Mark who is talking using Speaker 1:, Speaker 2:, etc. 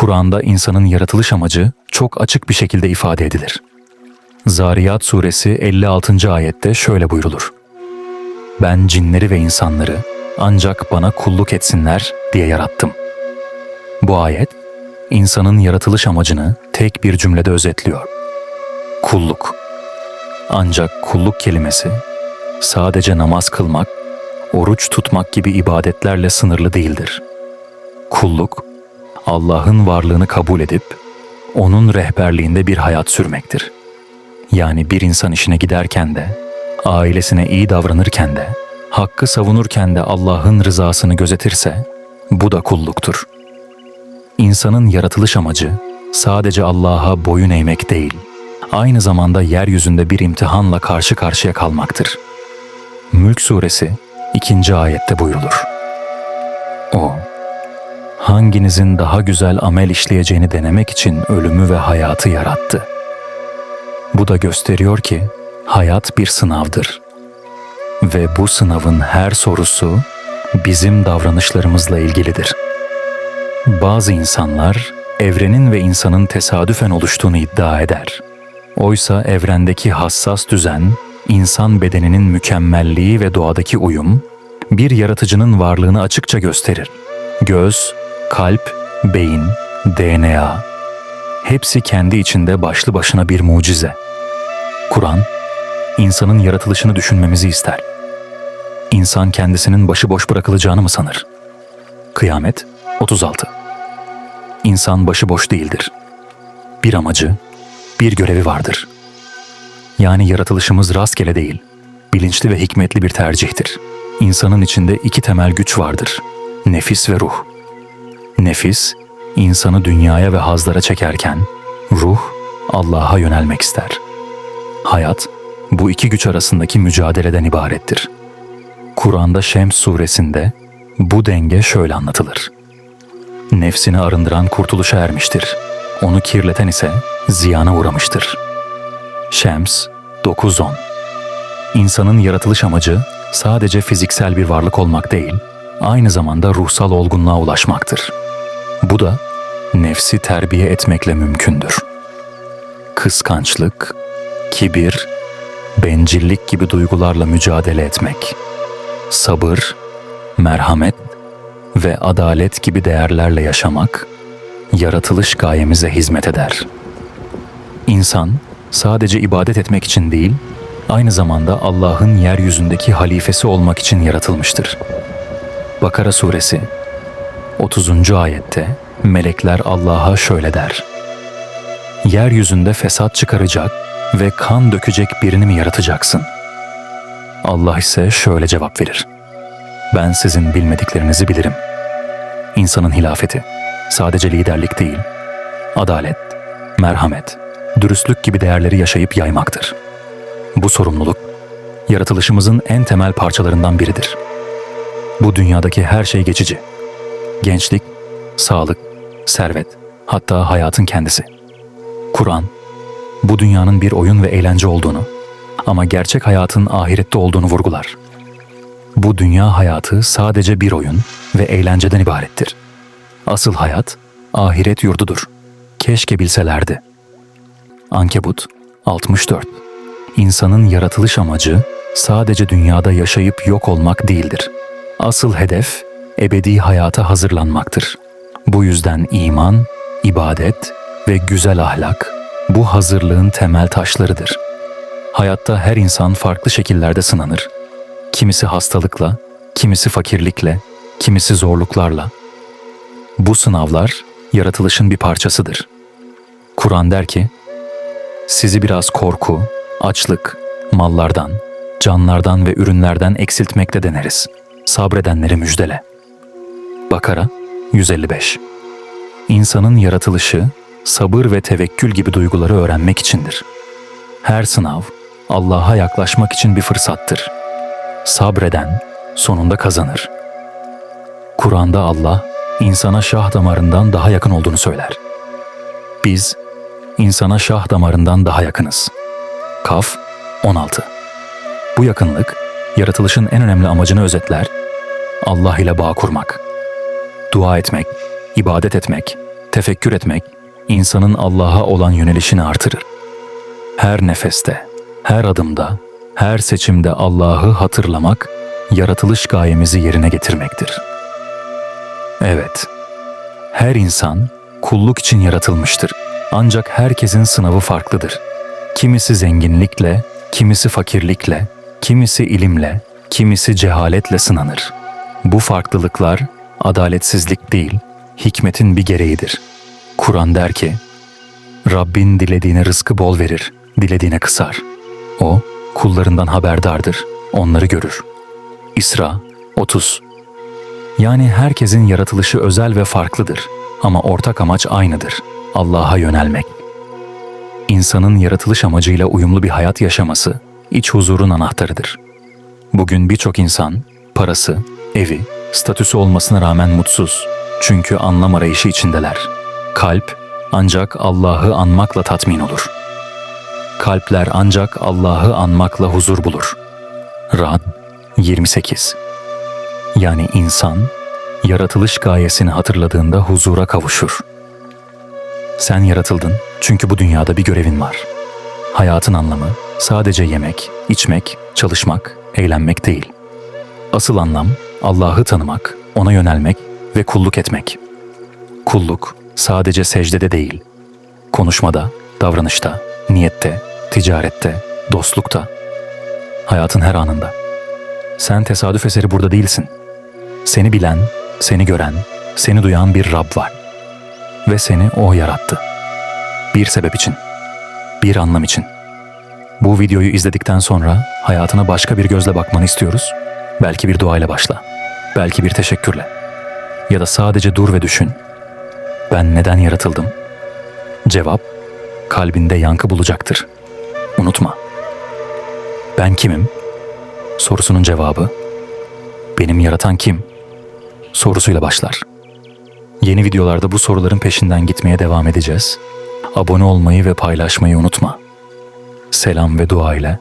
Speaker 1: Kur'an'da insanın yaratılış amacı çok açık bir şekilde ifade edilir. Zariyat suresi 56. ayette şöyle buyrulur. Ben cinleri ve insanları ancak bana kulluk etsinler diye yarattım. Bu ayet, insanın yaratılış amacını tek bir cümlede özetliyor. Kulluk. Ancak kulluk kelimesi sadece namaz kılmak, oruç tutmak gibi ibadetlerle sınırlı değildir. Kulluk, Allah'ın varlığını kabul edip onun rehberliğinde bir hayat sürmektir. Yani bir insan işine giderken de, ailesine iyi davranırken de, hakkı savunurken de Allah'ın rızasını gözetirse bu da kulluktur. İnsanın yaratılış amacı sadece Allah'a boyun eğmek değil, aynı zamanda yeryüzünde bir imtihanla karşı karşıya kalmaktır. Mülk suresi 2. ayette buyrulur. Hanginizin daha güzel amel işleyeceğini denemek için ölümü ve hayatı yarattı. Bu da gösteriyor ki hayat bir sınavdır. Ve bu sınavın her sorusu bizim davranışlarımızla ilgilidir. Bazı insanlar evrenin ve insanın tesadüfen oluştuğunu iddia eder. Oysa evrendeki hassas düzen, insan bedeninin mükemmelliği ve doğadaki uyum, bir yaratıcının varlığını açıkça gösterir. Göz, kalp, beyin, DNA, hepsi kendi içinde başlı başına bir mucize. Kur'an, insanın yaratılışını düşünmemizi ister. İnsan kendisinin başıboş bırakılacağını mı sanır? Kıyamet 36 İnsan başıboş değildir. Bir amacı, bir görevi vardır. Yani yaratılışımız rastgele değil, bilinçli ve hikmetli bir tercihtir. İnsanın içinde iki temel güç vardır. Nefis ve ruh. Nefis, insanı dünyaya ve hazlara çekerken, ruh, Allah'a yönelmek ister. Hayat, bu iki güç arasındaki mücadeleden ibarettir. Kur'an'da Şems suresinde bu denge şöyle anlatılır. Nefsini arındıran kurtuluşa ermiştir. Onu kirleten ise ziyana uğramıştır. Şems 9-10 İnsanın yaratılış amacı sadece fiziksel bir varlık olmak değil, aynı zamanda ruhsal olgunluğa ulaşmaktır. Bu da nefsi terbiye etmekle mümkündür. Kıskançlık, kibir, bencillik gibi duygularla mücadele etmek, sabır, merhamet ve adalet gibi değerlerle yaşamak, yaratılış gayemize hizmet eder. İnsan sadece ibadet etmek için değil, aynı zamanda Allah'ın yeryüzündeki halifesi olmak için yaratılmıştır. Bakara suresi 30. ayette melekler Allah'a şöyle der. Yeryüzünde fesat çıkaracak ve kan dökecek birini mi yaratacaksın? Allah ise şöyle cevap verir. Ben sizin bilmediklerinizi bilirim. İnsanın hilafeti sadece liderlik değil, adalet, merhamet, dürüstlük gibi değerleri yaşayıp yaymaktır. Bu sorumluluk yaratılışımızın en temel parçalarından biridir. Bu dünyadaki her şey geçici. Gençlik, sağlık, servet, hatta hayatın kendisi. Kur'an, bu dünyanın bir oyun ve eğlence olduğunu ama gerçek hayatın ahirette olduğunu vurgular. Bu dünya hayatı sadece bir oyun ve eğlenceden ibarettir. Asıl hayat ahiret yurdudur. Keşke bilselerdi. Ankebut 64 İnsanın yaratılış amacı sadece dünyada yaşayıp yok olmak değildir. Asıl hedef ebedi hayata hazırlanmaktır. Bu yüzden iman, ibadet ve güzel ahlak bu hazırlığın temel taşlarıdır. Hayatta her insan farklı şekillerde sınanır. Kimisi hastalıkla, kimisi fakirlikle, kimisi zorluklarla. Bu sınavlar yaratılışın bir parçasıdır. Kur'an der ki, sizi biraz korku, açlık, mallardan, canlardan ve ürünlerden eksiltmekle deneriz. Sabredenleri müjdele. Bakara 155 İnsanın yaratılışı, sabır ve tevekkül gibi duyguları öğrenmek içindir. Her sınav, Allah'a yaklaşmak için bir fırsattır. Sabreden sonunda kazanır. Kur'an'da Allah, insana şah damarından daha yakın olduğunu söyler. Biz, insana şah damarından daha yakınız. Kaf 16 Bu yakınlık, yaratılışın en önemli amacını özetler, Allah ile bağ kurmak, dua etmek, ibadet etmek, Tefekkür etmek, insanın Allah'a olan yönelişini artırır. Her nefeste, her adımda, her seçimde Allah'ı hatırlamak, yaratılış gayemizi yerine getirmektir. Evet, her insan kulluk için yaratılmıştır. Ancak herkesin sınavı farklıdır. Kimisi zenginlikle, kimisi fakirlikle, kimisi ilimle, kimisi cehaletle sınanır. Bu farklılıklar adaletsizlik değil, hikmetin bir gereğidir. Kur'an der ki, Rabbin dilediğine rızkı bol verir, dilediğine kısar. O, kullarından haberdardır, onları görür. İsra 30 Yani herkesin yaratılışı özel ve farklıdır ama ortak amaç aynıdır. Allah'a yönelmek. İnsanın yaratılış amacıyla uyumlu bir hayat yaşaması, iç huzurun anahtarıdır. Bugün birçok insan, parası, evi, statüsü olmasına rağmen mutsuz. Çünkü anlam arayışı içindeler. Kalp ancak Allah'ı anmakla tatmin olur. Kalpler ancak Allah'ı anmakla huzur bulur. Rad 28 Yani insan, yaratılış gayesini hatırladığında huzura kavuşur. Sen yaratıldın çünkü bu dünyada bir görevin var. Hayatın anlamı sadece yemek, içmek, çalışmak, eğlenmek değil. Asıl anlam Allah'ı tanımak, ona yönelmek ve kulluk etmek. Kulluk sadece secdede değil, konuşmada, davranışta, niyette, ticarette, dostlukta, hayatın her anında. Sen tesadüf eseri burada değilsin. Seni bilen, seni gören, seni duyan bir Rab var. Ve seni O yarattı. Bir sebep için, bir anlam için. Bu videoyu izledikten sonra hayatına başka bir gözle bakmanı istiyoruz. Belki bir duayla başla. Belki bir teşekkürle. Ya da sadece dur ve düşün. Ben neden yaratıldım? Cevap kalbinde yankı bulacaktır. Unutma. Ben kimim? Sorusunun cevabı benim yaratan kim? Sorusuyla başlar. Yeni videolarda bu soruların peşinden gitmeye devam edeceğiz. Abone olmayı ve paylaşmayı unutma. Selam ve dua ile